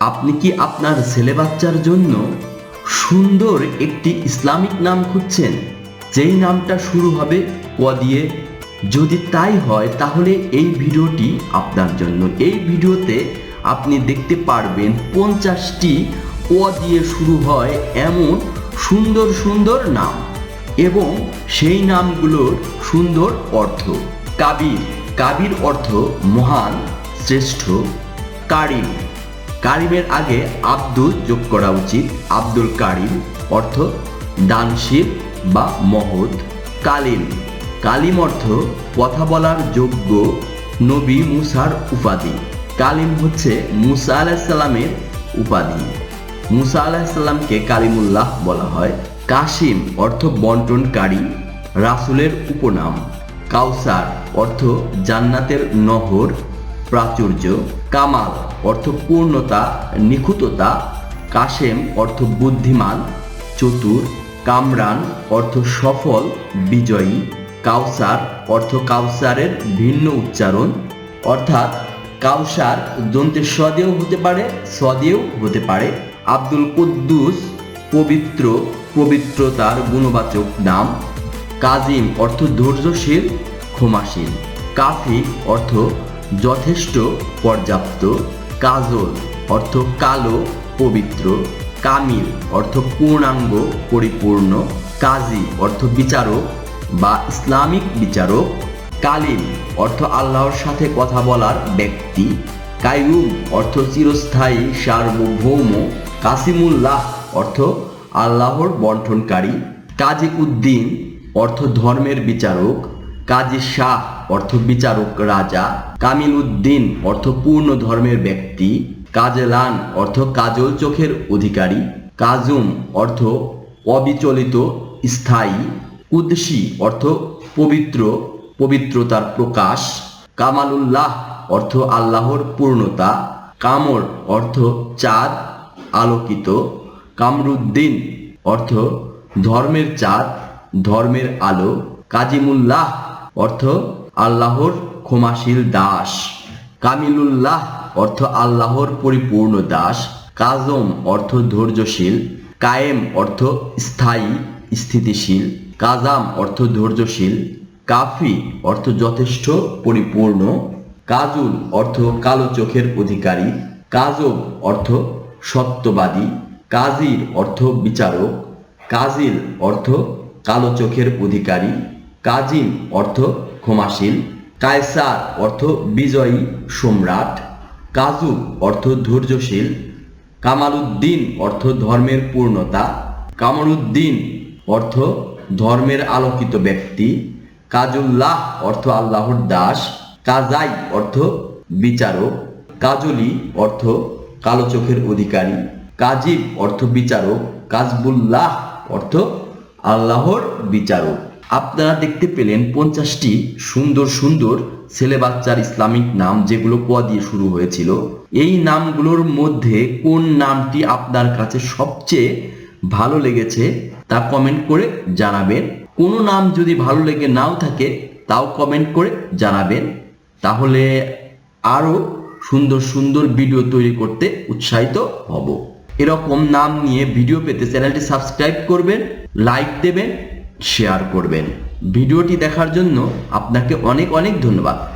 আপনি কি আপনার ছেলে বাচ্চার জন্য সুন্দর একটি ইসলামিক নাম খুঁজছেন? যেই নামটা শুরু হবে ক দিয়ে। যদি তাই হয়, তাহলে এই ভিডিওটি আপনার জন্য। এই ভিডিওতে আপনি দেখতে পারবেন পঞ্চাশটি ক দিয়ে শুরু হয় এমন সুন্দর সুন্দর নাম এবং সেই নামগুলোর সুন্দর অর্থ। কাবির কাবির অর্থ মহান, শ্রেষ্ঠ, কারিম। কারিমের আগে আব্দুল যোগ করা উচিত। আব্দুল কারিম অর্থ দানশীল বা মহৎ, কালিম। কালিম অর্থ কথা বলার যোগ্য নবী মুসার উপাধি। কালিম হচ্ছে মুসা আলাহিসাল্লামের উপাধি। মুসা আলাহিসাল্লামকে কালিমুল্লাহ বলা হয়। কাশিম অর্থ বন্টনকারী, রাসুলের উপনাম। কাউসার অর্থ জান্নাতের নহর, প্রাচুর্য। কামাল অর্থ পূর্ণতা নিখুঁততা, কাশেম অর্থ বুদ্ধিমান, চতুর, কামরান অর্থ সফল, বিজয়ী, কাউসার অর্থ কাউসারের ভিন্ন উচ্চারণ, অর্থাৎ কাউসার দন্তের সদেও হতে পারে সদেও হতে পারে। আব্দুল কুদ্দুস পবিত্র, পবিত্রতার গুণবাচক নাম। কাজিম অর্থ ধৈর্যশীল, ক্ষমাশীল। কাফি অর্থ যথেষ্ট, পর্যাপ্ত। কাজল অর্থ কালো, পবিত্র। কামিল অর্থ পূর্ণাঙ্গ, পরিপূর্ণ। কাজী অর্থ বিচারক বা ইসলামিক বিচারক। কালিম অর্থ আল্লাহর সাথে কথা বলার ব্যক্তি। কাইয়ুম অর্থ চিরস্থায়ী, সার্বভৌম। কাসিমুল্লাহ অর্থ আল্লাহর বন্টনকারী। কাজী উদ্দিন অর্থ ধর্মের বিচারক। কাজী শাহ, অর্থ বিচারক রাজা কামিল উদ্দিন অর্থ পূর্ণ ধর্মের ব্যক্তি, কাজেলান, অর্থ কাজল চোখের অধিকারী, কাজুম, অর্থ অবিচলিত স্থায়ী, কুদ্সি, অর্থ পবিত্র, পবিত্রতার প্রকাশ, কামালুল্লাহ, অর্থ আল্লাহর পূর্ণতা, কামর, অর্থ চাঁদ, আলোকিত, কামরুদ্দিন, অর্থ ধর্মের চাঁদ, ধর্মের আলো, কাজিমুল্লাহ অর্থ আল্লাহর ক্ষমাশীল দাস। কামিলুল্লাহ অর্থ আল্লাহর পরিপূর্ণ দাস। কাজম অর্থ ধৈর্যশীল। কায়েম অর্থ স্থায়ী, স্থিতিশীল। কাজাম অর্থ ধৈর্যশীল। কাফি অর্থ যথেষ্ট, পরিপূর্ণ। কাজুল অর্থ কালো চোখের অধিকারী। কাজব অর্থ সত্যবাদী। কাজির অর্থ বিচারক। কাজিল অর্থ কালো চোখের অধিকারী। কাজিম অর্থ ক্ষমাশীল, কায়সার অর্থ বিজয়ী, সম্রাট, কাজু অর্থ ধৈর্যশীল, কামালউদ্দিন অর্থ ধর্মের পূর্ণতা কামরুদ্দিন অর্থ ধর্মের আলোকিত ব্যক্তি, কাজুল্লাহ অর্থ আল্লাহর দাস, কাজাই অর্থ বিচারক, কাজলি অর্থ কালো চোখের অধিকারী, কাজিব অর্থ বিচারক, কাজবুল্লাহ অর্থ আল্লাহর বিচারক। আপনারা দেখতে পেলেন পঞ্চাশটি সুন্দর সুন্দর ছেলে বাচ্চার ইসলামিক নাম যেগুলো ক দিয়ে শুরু হয়েছিল। এই নামগুলোর মধ্যে কোন নামটি আপনার কাছে সবচেয়ে ভালো লেগেছে তা কমেন্ট করে জানাবেন। কোনো নাম যদি ভালো লেগে নাও থাকে তাও কমেন্ট করে জানাবেন। তাহলে আরও সুন্দর সুন্দর ভিডিও তৈরি করতে উৎসাহিত হব। এরকম নাম নিয়ে ভিডিও পেতে চ্যানেলটি সাবস্ক্রাইব করবেন, লাইক দেবেন শেয়ার করবেন। ভিডিওটি দেখার জন্য আপনাকে অনেক অনেক ধন্যবাদ।